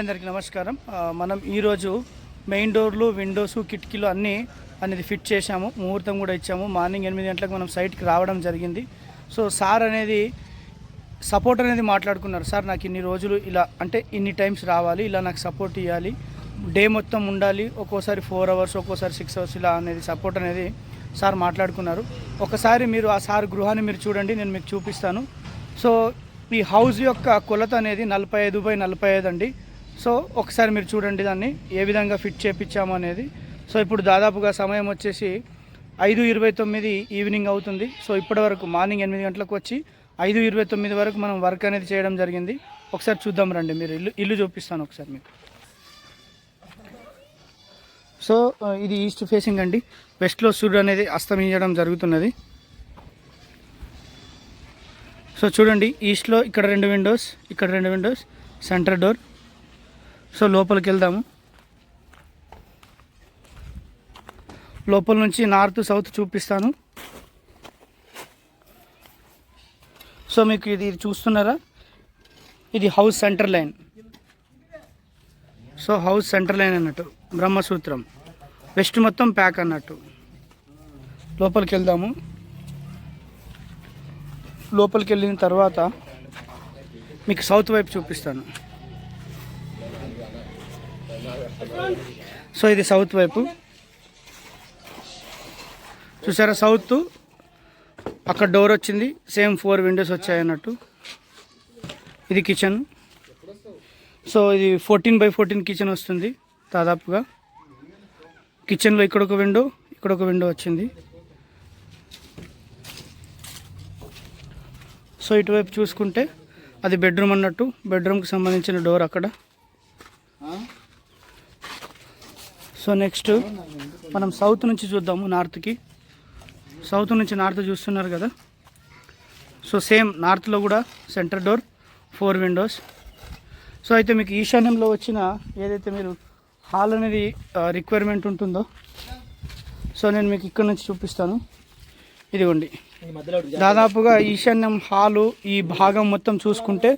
అందరికీ నమస్కారం. మనం ఈరోజు మెయిన్ డోర్లు విండోస్ కిటికీలు అన్నీ అనేది ఫిట్ చేశాము. ముహూర్తం కూడా ఇచ్చాము. మార్నింగ్ ఎనిమిది గంటలకు మనం సైట్కి రావడం జరిగింది. సో సార్ అనేది సపోర్ట్ అనేది మాట్లాడుకున్నారు. సార్ నాకు ఇన్ని రోజులు ఇలా అంటే ఇన్ని టైమ్స్ రావాలి ఇలా నాకు సపోర్ట్ ఇవ్వాలి డే మొత్తం ఉండాలి. ఒక్కోసారి ఫోర్ అవర్స్ ఒక్కోసారి సిక్స్ అవర్స్ ఇలా అనేది సపోర్ట్ అనేది సార్ మాట్లాడుకున్నారు. ఒకసారి మీరు ఆ సార్ గృహాన్ని మీరు చూడండి నేను మీకు చూపిస్తాను. సో ఈ హౌస్ యొక్క కొలత అనేది నలభై ఐదు బై నలభై ఐదు అండి. సో ఒకసారి మీరు చూడండి దాన్ని ఏ విధంగా ఫిట్ చేపించాము అనేది. సో ఇప్పుడు దాదాపుగా సమయం వచ్చేసి ఐదు ఇరవై తొమ్మిది ఈవినింగ్ అవుతుంది. సో ఇప్పటి వరకు మార్నింగ్ ఎనిమిది గంటలకు వచ్చి ఐదు ఇరవై తొమ్మిది వరకు మనం వర్క్ అనేది చేయడం జరిగింది. ఒకసారి చూద్దాం రండి మీరు ఇల్లు ఇల్లు చూపిస్తాను ఒకసారి మీకు. సో ఇది ఈస్ట్ ఫేసింగ్ అండి. వెస్ట్లో సూర్యుడు అనేది అస్తమించడం జరుగుతున్నది. సో చూడండి ఈస్ట్లో ఇక్కడ రెండు విండోస్ ఇక్కడ రెండు విండోస్ సెంటర్ డోర్ సో లోపలికి వెళ్దాము లోపల నుంచి నార్త్ సౌత్ చూపిస్తాను. సో మీకు ఇది చూస్తున్నారా? ఇది house centre line. So house centre line అన్నట్టు బ్రహ్మసూత్రం. వెస్ట్ మొత్తం ప్యాక్ అన్నట్టు. లోపలికి వెళ్దాము లోపలికి వెళ్ళిన తర్వాత మీకు సౌత్ వైపు చూపిస్తాను. సో ఇది సౌత్ వైపు. చూసారా సౌత్? అక్కడ డోర్ వచ్చింది. సేమ్ ఫోర్ విండోస్ వచ్చాయి అన్నట్టు. ఇది కిచెన్. సో ఇది ఫోర్టీన్ బై ఫోర్టీన్ కిచెన్ వస్తుంది దాదాపుగా. కిచెన్లో ఇక్కడ ఒక విండో ఇక్కడ ఒక విండో వచ్చింది. సో ఇటువైపు చూసుకుంటే అది బెడ్రూమ్ అన్నట్టు. బెడ్రూమ్కి సంబంధించిన డోర్ అక్కడ. సో నెక్స్ట్ మనం సౌత్ నుంచి చూద్దాము నార్త్కి సౌత్ నుంచి నార్త్ చూస్తున్నారు కదా. సో సేమ్ నార్త్లో కూడా centre door four windows so అయితే మీకు ఈశాన్యంలో వచ్చిన ఏదైతే మీరు హాల్ అనేది రిక్వైర్మెంట్ ఉంటుందో సో నేను మీకు ఇక్కడ నుంచి చూపిస్తాను. ఇదిగోండి. దాదాపుగా ఈశాన్యం హాలు ఈ భాగం మొత్తం చూసుకుంటే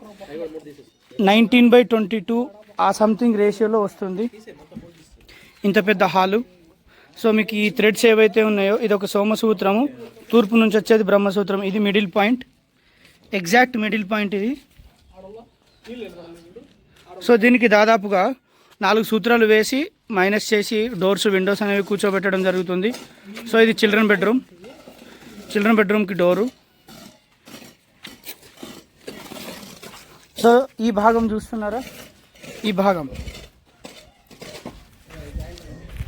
నైన్టీన్ బై ట్వంటీ టూ ఆ సంథింగ్ రేషియోలో వస్తుంది. ఇంత పెద్ద హాలు. సో మీకు ఈ థ్రెడ్స్ ఏవైతే ఉన్నాయో ఇది ఒక సోమసూత్రము. తూర్పు నుంచి వచ్చేది బ్రహ్మసూత్రం. ఇది middle point. Exact middle point ఇది. సో దీనికి దాదాపుగా నాలుగు సూత్రాలు వేసి మైనస్ చేసి డోర్స్ విండోస్ అనేవి కూర్చోబెట్టడం జరుగుతుంది. సో ఇది చిల్డ్రన్ బెడ్రూమ్. చిల్డ్రన్ బెడ్రూమ్కి డోరు. సో ఈ భాగం చూస్తున్నారా? ఈ భాగం.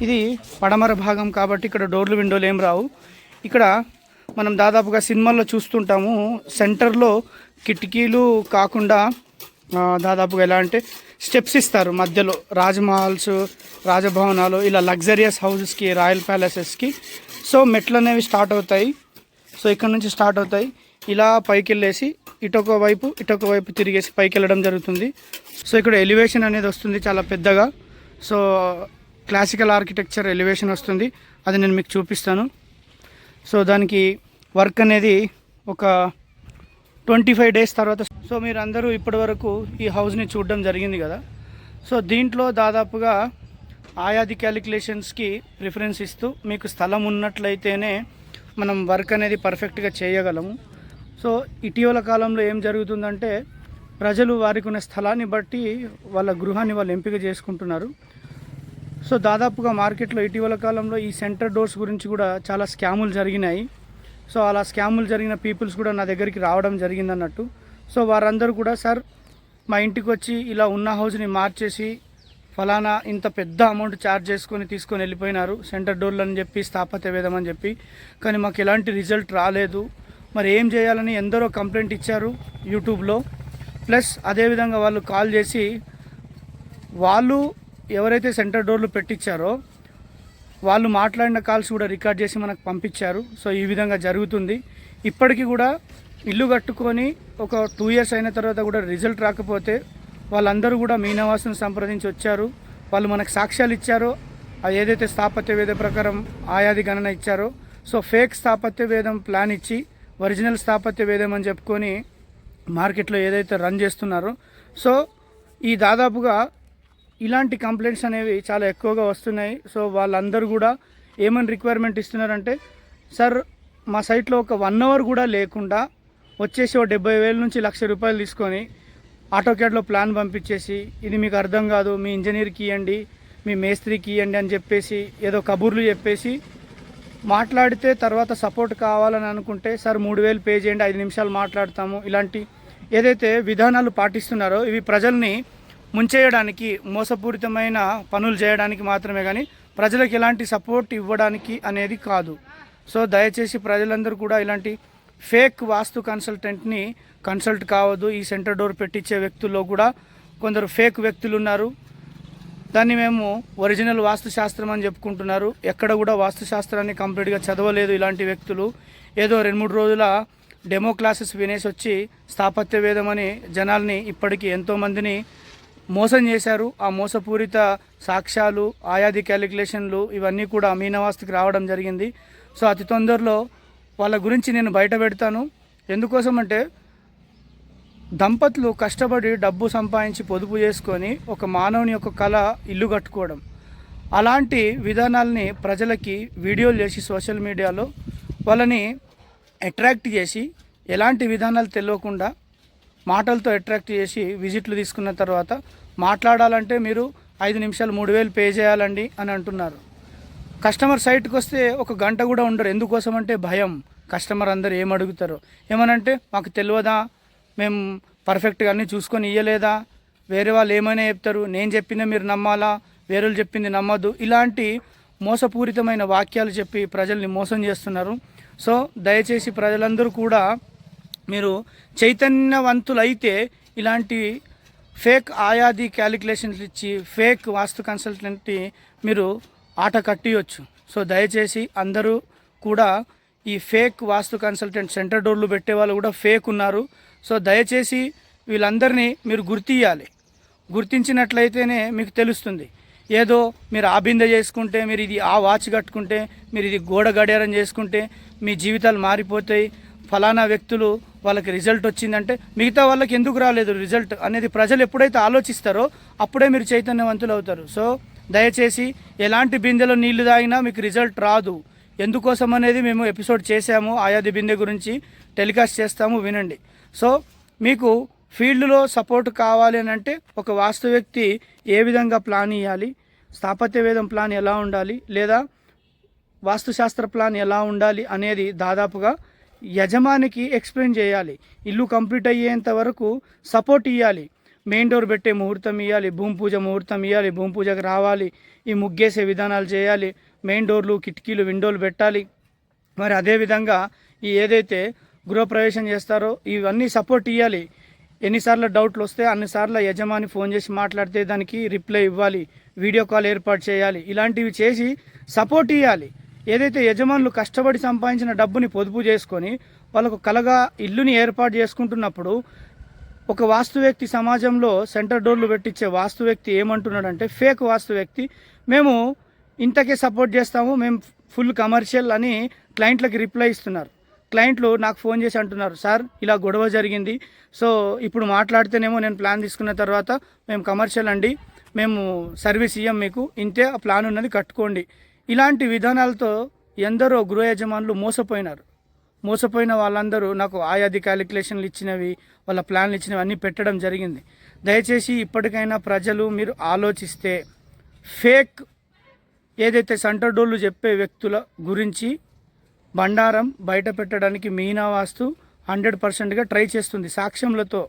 ఇది పడమర భాగం కాబట్టి ఇక్కడ డోర్లు విండోలు ఏం రావు. ఇక్కడ మనం దాదాపుగా సినిమాల్లో చూస్తుంటాము సెంటర్లో కిటికీలు కాకుండా దాదాపుగా ఎలా అంటే స్టెప్స్ ఇస్తారు మధ్యలో రాజమహల్స్ రాజభవనాలు ఇలా లగ్జరియస్ హౌసెస్కి రాయల్ ప్యాలెసెస్కి. సో మెట్లు అనేవి స్టార్ట్ అవుతాయి. సో ఇక్కడ నుంచి స్టార్ట్ అవుతాయి. ఇలా పైకి వెళ్ళేసి ఇటొక వైపు ఇటొక వైపు తిరిగేసి పైకి వెళ్ళడం జరుగుతుంది. సో ఇక్కడ ఎలివేషన్ అనేది వస్తుంది చాలా పెద్దగా. సో క్లాసికల్ ఆర్కిటెక్చర్ ఎలివేషన్ వస్తుంది. అది నేను మీకు చూపిస్తాను. సో దానికి వర్క్ అనేది ఒక ట్వంటీ ఫైవ్ డేస్ తర్వాత సో మీరు అందరూ ఇప్పటి వరకు ఈ హౌస్ని చూడడం జరిగింది కదా. సో దీంట్లో దాదాపుగా ఆయాది క్యాలిక్యులేషన్స్కి ప్రిఫరెన్స్ ఇస్తూ మీకు స్థలం ఉన్నట్లయితేనే మనం వర్క్ అనేది పర్ఫెక్ట్గా చేయగలము. సో ఇటీవల కాలంలో ఏం జరుగుతుందంటే ప్రజలు వారికి ఉన్న స్థలాన్ని బట్టి వాళ్ళ గృహాన్ని వాళ్ళు ఎంపిక చేసుకుంటున్నారు. సో దాదాపుగా మార్కెట్లో ఇటీవల కాలంలో ఈ సెంటర్ డోర్స్ గురించి కూడా చాలా స్కాములు జరిగినాయి. సో అలా స్కాములు జరిగిన పీపుల్స్ కూడా నా దగ్గరికి రావడం జరిగింది అన్నట్టు సో వారందరూ కూడా సార్ మా ఇంటికి వచ్చి ఇలా ఉన్న హౌస్ని మార్చేసి ఫలానా ఇంత పెద్ద అమౌంట్ ఛార్జ్ చేసుకొని తీసుకొని వెళ్ళిపోయినారు. సెంటర్ డోర్లు అని చెప్పి స్థాపత్య వేదం అని చెప్పి. కానీ మాకు ఎలాంటి రిజల్ట్ రాలేదు. మరి ఏం చేయాలని ఎందరో కంప్లైంట్ ఇచ్చారు యూట్యూబ్లో. ప్లస్ అదేవిధంగా వాళ్ళు కాల్ చేసి వాళ్ళు ఎవరైతే సెంటర్ డోర్లు పెట్టించారో వాళ్ళు మాట్లాడిన కాల్స్ కూడా రికార్డ్ చేసి మనకు పంపించారు. సో ఈ విధంగా జరుగుతుంది. ఇప్పటికీ కూడా ఇల్లు కట్టుకొని ఒక టూ ఇయర్స్ అయిన తర్వాత కూడా రిజల్ట్ రాకపోతే వాళ్ళందరూ కూడా మీనవాసును సంప్రదించి వచ్చారు. వాళ్ళు మనకు సాక్ష్యాలు ఇచ్చారో అది ఏదైతే స్థాపత్య వేద ప్రకారం ఆయాది గణన ఇచ్చారో సో ఫేక్ స్థాపత్య వేదం ప్లాన్ ఇచ్చి ఒరిజినల్ స్థాపత్య వేదం అని చెప్పుకొని మార్కెట్లో ఏదైతే రన్ చేస్తున్నారో సో ఈ దాదాపుగా ఇలాంటి కంప్లైంట్స్ అనేవి చాలా ఎక్కువగా వస్తున్నాయి. సో వాళ్ళందరూ కూడా ఏమని రిక్వైర్మెంట్ ఇస్తున్నారంటే సార్ మా సైట్లో ఒక వన్ అవర్ కూడా లేకుండా వచ్చేసి ఓ డెబ్బై వేల నుంచి లక్ష రూపాయలు తీసుకొని ఆటోక్యాడ్లో ప్లాన్ పంపించేసి ఇది మీకు అర్థం కాదు మీ ఇంజనీర్కి ఇవ్వండి మీ మేస్త్రికి ఇవ్వండి అని చెప్పేసి ఏదో కబుర్లు చెప్పేసి మాట్లాడితే తర్వాత సపోర్ట్ కావాలని అనుకుంటే సార్ మూడు వేలు పే చేయండి ఐదు నిమిషాలు మాట్లాడతాము ఇలాంటి ఏదైతే విధానాలు పాటిస్తున్నారో ఇవి ప్రజల్ని ముంచేయడానికి మోసపూరితమైన పనులు చేయడానికి మాత్రమే కానీ ప్రజలకు ఎలాంటి సపోర్ట్ ఇవ్వడానికి అనేది కాదు. సో దయచేసి ప్రజలందరూ కూడా ఇలాంటి ఫేక్ వాస్తు కన్సల్టెంట్ని కన్సల్ట్ కావద్దు. ఈ సెంటర్ డోర్ పెట్టించే వ్యక్తుల్లో కూడా కొందరు ఫేక్ వ్యక్తులు ఉన్నారు దాన్ని మేము ఒరిజినల్ వాస్తుశాస్త్రం అని చెప్పుకుంటున్నారు. ఎక్కడ కూడా వాస్తుశాస్త్రాన్ని కంప్లీట్గా చదవలేదు ఇలాంటి వ్యక్తులు. ఏదో రెండు మూడు రోజుల డెమో క్లాసెస్ వినేసి వచ్చి స్థాపత్య వేదం అని జనాల్ని ఇప్పటికీ ఎంతోమందిని మోసం చేశారు. ఆ మోసపూరిత సాక్ష్యాలు ఆయాది క్యాలిక్యులేషన్లు ఇవన్నీ కూడా మీనవాస్తుకి రావడం జరిగింది. సో అతి తొందరలో వాళ్ళ గురించి నేను బయట పెడతాను. ఎందుకోసం అంటే దంపతులు కష్టపడి డబ్బు సంపాదించి పొదుపు చేసుకొని ఒక మానవుని యొక్క కళ ఇల్లు కట్టుకోవడం. అలాంటి విధానాల్ని ప్రజలకి వీడియోలు చేసి సోషల్ మీడియాలో వాళ్ళని అట్రాక్ట్ చేసి ఎలాంటి విధానాలు తెలియకుండా మాటలతో అట్రాక్ట్ చేసి విజిట్లు తీసుకున్న తర్వాత మాట్లాడాలంటే మీరు ఐదు నిమిషాలు మూడు వేలు పే చేయాలండి అని అంటున్నారు. కస్టమర్ సైట్కి వస్తే ఒక గంట కూడా ఉండరు. ఎందుకోసం అంటే భయం. కస్టమర్ అందరు ఏం అడుగుతారు? ఏమనంటే మాకు తెలియదా మేము పర్ఫెక్ట్గా అన్నీ చూసుకొని ఇయ్యలేదా? వేరే వాళ్ళు ఏమైనా చెప్తారు? నేను చెప్పిందే మీరు నమ్మాలా? వేరే వాళ్ళు చెప్పింది నమ్మద్దు? ఇలాంటి మోసపూరితమైన వాక్యాలు చెప్పి ప్రజల్ని మోసం చేస్తున్నారు. సో దయచేసి ప్రజలందరూ కూడా మీరు చైతన్యవంతులైతే ఇలాంటి ఫేక్ ఆయాది క్యాలిక్యులేషన్స్ ఇచ్చి ఫేక్ వాస్తు కన్సల్టెంట్ని మీరు ఆట కట్టియొచ్చు. సో దయచేసి అందరూ కూడా ఈ ఫేక్ వాస్తు కన్సల్టెంట్ సెంటర్ డోర్లు పెట్టే వాళ్ళు కూడా ఫేక్ ఉన్నారు. సో దయచేసి వీళ్ళందరినీ మీరు గుర్తియాలి గుర్తించినట్లయితేనే మీకు తెలుస్తుంది. ఏదో మీరు ఆ బిందె చేసుకుంటే మీరు ఇది ఆ వాచ్ కట్టుకుంటే మీరు ఇది గోడ గడియారం చేసుకుంటే మీ జీవితాలు మారిపోతాయి. ఫలానా వ్యక్తులు వాళ్ళకి రిజల్ట్ వచ్చిందంటే మిగతా వాళ్ళకి ఎందుకు రాలేదు రిజల్ట్ అనేది ప్రజలు ఎప్పుడైతే ఆలోచిస్తారో అప్పుడే మీరు చైతన్యవంతులు అవుతారు. సో దయచేసి ఎలాంటి బిందెలో నీళ్ళు తాగినా మీకు రిజల్ట్ రాదు. ఎందుకోసం అనేది మేము ఎపిసోడ్ చేశాము. ఆయాది బిందె గురించి టెలికాస్ట్ చేస్తాము వినండి. సో మీకు ఫీల్డ్లో సపోర్ట్ కావాలి అని అంటే ఒక వాస్తు వ్యక్తి ఏ విధంగా ప్లాన్ ఇవ్వాలి స్థాపత్యవేదం ప్లాన్ ఎలా ఉండాలి? లేదా వాస్తుశాస్త్ర ప్లాన్ ఎలా ఉండాలి అనేది దాదాపుగా యజమానికి ఎక్స్ప్లెయిన్ చేయాలి. ఇల్లు కంప్లీట్ అయ్యేంత వరకు సపోర్ట్ ఇవ్వాలి మెయిన్ డోర్ పెట్టే ముహూర్తం ఇవ్వాలి భూమి పూజ ముహూర్తం ఇవ్వాలి భూమి పూజకు రావాలి. ఈ ముగ్గేసే విధానాలు చేయాలి. మెయిన్ డోర్లు కిటికీలు విండోలు పెట్టాలి. మరి అదేవిధంగా ఈ ఏదైతే గృహప్రవేశం చేస్తారో ఇవన్నీ సపోర్ట్ ఇవ్వాలి ఎన్నిసార్లు డౌట్లు వస్తే అన్నిసార్లు యజమాని ఫోన్ చేసి మాట్లాడితే దానికి రిప్లై ఇవ్వాలి. వీడియో కాల్ ఏర్పాటు చేయాలి. ఇలాంటివి చేసి సపోర్ట్ ఇవ్వాలి ఏదైతే యజమానులు కష్టపడి సంపాదించిన డబ్బుని పొదుపు చేసుకొని వాళ్ళకు కలగా ఇల్లుని ఏర్పాటు చేసుకుంటున్నప్పుడు ఒక వాస్తు వ్యక్తి సమాజంలో సెంటర్ డోర్లు పెట్టించే వాస్తు వ్యక్తి ఏమంటున్నాడంటే ఫేక్ వాస్తు వ్యక్తి. మేము ఇంతకే సపోర్ట్ చేస్తాము మేము ఫుల్ కమర్షియల్ అని క్లయింట్లకి రిప్లై ఇస్తున్నారు. క్లయింట్లు నాకు ఫోన్ చేసి అంటున్నారు సార్ ఇలా గొడవ జరిగింది. సో ఇప్పుడు మాట్లాడితేనేమో నేను ప్లాన్ తీసుకున్న తర్వాత మేము కమర్షియల్ అండి. మేము సర్వీస్ ఇయ్యం మీకు. ఇంతే ఆ ప్లాన్ ఉన్నది కట్టుకోండి. ఇలాంటి విధానాలతో ఎందరో గృహ యజమానులు మోసపోయినారు. మోసపోయిన వాళ్ళందరూ నాకు ఆయాది క్యాలిక్యులేషన్లు ఇచ్చినవి వాళ్ళ ప్లాన్లు ఇచ్చినవి అన్నీ పెట్టడం జరిగింది. దయచేసి ఇప్పటికైనా ప్రజలు మీరు ఆలోచిస్తే ఫేక్ ఏదైతే సెంటర్ డోర్లు చెప్పే వ్యక్తుల గురించి బండారం బయట పెట్టడానికి మీనా వాస్తు హండ్రెడ్ పర్సెంట్గా ట్రై చేస్తుంది. సాక్ష్యములతో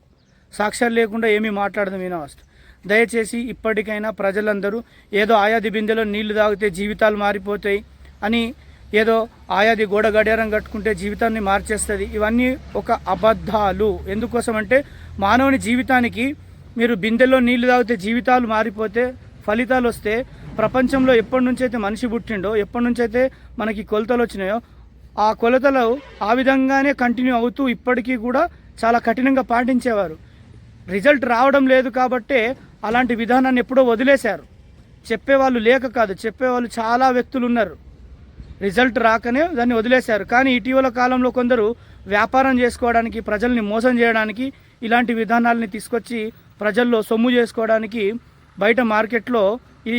సాక్ష్యాలు లేకుండా ఏమీ మాట్లాడదు మీనా వాస్తు. దయచేసి ఇప్పటికైనా ప్రజలందరూ ఏదో ఆయాది బిందెలో నీళ్ళు తాగితే జీవితాలు మారిపోతాయి అని ఏదో ఆయాది గోడ గడియారం కట్టుకుంటే జీవితాన్ని మార్చేస్తుంది. ఇవన్నీ ఒక అబద్ధాలు. ఎందుకోసం అంటే మానవుని జీవితానికి మీరు బిందెలో నీళ్ళు తాగితే జీవితాలు మారిపోతే ఫలితాలు వస్తే ప్రపంచంలో ఎప్పటి నుంచి అయితే మనిషి పుట్టిండో ఎప్పటి నుంచి అయితే మనకి కొలతలు వచ్చినాయో ఆ కొలతలు ఆ విధంగానే కంటిన్యూ అవుతూ ఇప్పటికీ కూడా చాలా కఠినంగా పాటించేవారు. రిజల్ట్ రావడం లేదు కాబట్టే అలాంటి విధానాన్ని ఎప్పుడో వదిలేశారు. చెప్పేవాళ్ళు లేక కాదు చెప్పేవాళ్ళు చాలా వ్యక్తులు ఉన్నారు రిజల్ట్ రాకనే దాన్ని వదిలేశారు. కానీ ఇటీవల కాలంలో కొందరు వ్యాపారం చేసుకోవడానికి ప్రజల్ని మోసం చేయడానికి ఇలాంటి విధానాలని తీసుకొచ్చి ప్రజల్లో సొమ్ము చేసుకోవడానికి బయట మార్కెట్లో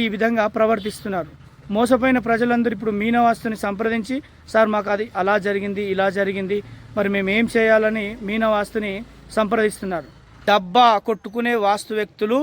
ఈ విధంగా ప్రవర్తిస్తున్నారు. మోసపోయిన ప్రజలందరూ ఇప్పుడు మీనవాస్తుని సంప్రదించి సార్ మాకు అది అలా జరిగింది ఇలా జరిగింది మరి మేము ఏం చేయాలని మీనవాస్తుని సంప్రదిస్తున్నారు. డబ్బా కొట్టుకునే వాస్తు వ్యక్తులు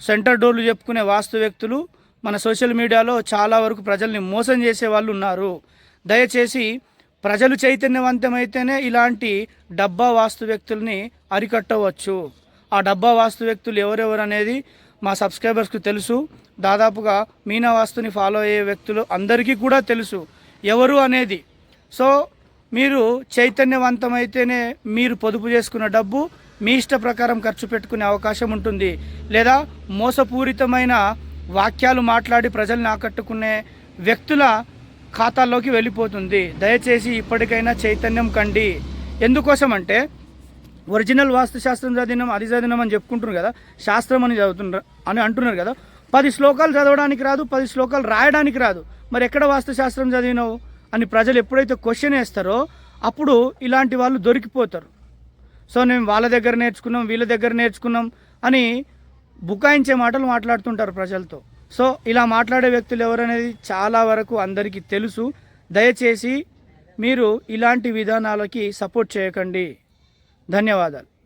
సెంటర్ డోర్లు చెప్పుకునే వాస్తు వ్యక్తులు మన సోషల్ మీడియాలో చాలా వరకు ప్రజల్ని మోసం చేసే వాళ్ళు ఉన్నారు. దయచేసి ప్రజలు చైతన్యవంతమైతేనే ఇలాంటి డబ్బా వాస్తు వ్యక్తుల్ని అరికట్టవచ్చు. ఆ డబ్బా వాస్తు వ్యక్తులు ఎవరెవరు అనేది మా సబ్స్క్రైబర్స్కి తెలుసు. దాదాపుగా మీనా వాస్తుని ఫాలో అయ్యే వ్యక్తులు అందరికీ కూడా తెలుసు. ఎవరు అనేది? సో మీరు చైతన్యవంతమైతేనే మీరు పొదుపు చేసుకున్న డబ్బు మీ ఇష్ట ప్రకారం ఖర్చు పెట్టుకునే అవకాశం ఉంటుంది. లేదా మోసపూరితమైన వాక్యాలు మాట్లాడి ప్రజల్ని ఆకట్టుకునే వ్యక్తుల ఖాతాల్లోకి వెళ్ళిపోతుంది. దయచేసి ఇప్పటికైనా చైతన్యం కండి. ఎందుకోసం అంటే ఒరిజినల్ వాస్తుశాస్త్రం చదివినం చదివినాం అది చదివినాం అని చెప్పుకుంటున్నారు కదా. శాస్త్రం అని చదువుతున్నారు అని అంటున్నారు కదా. పది శ్లోకాలు చదవడానికి రాదు పది శ్లోకాలు రాయడానికి రాదు. మరి ఎక్కడ వాస్తుశాస్త్రం చదివినావు? అని ప్రజలు ఎప్పుడైతే క్వశ్చన్ వేస్తారో అప్పుడు ఇలాంటి వాళ్ళు దొరికిపోతారు. సో మేము వాళ్ళ దగ్గర నేర్చుకున్నాం వీళ్ళ దగ్గర నేర్చుకున్నాం అని బుకాయించే మాటలు మాట్లాడుతుంటారు ప్రజలతో. సో ఇలా మాట్లాడే వ్యక్తులు ఎవరనేది చాలా వరకు అందరికీ తెలుసు. దయచేసి మీరు ఇలాంటి విధానాలకి సపోర్ట్ చేయకండి. ధన్యవాదాలు.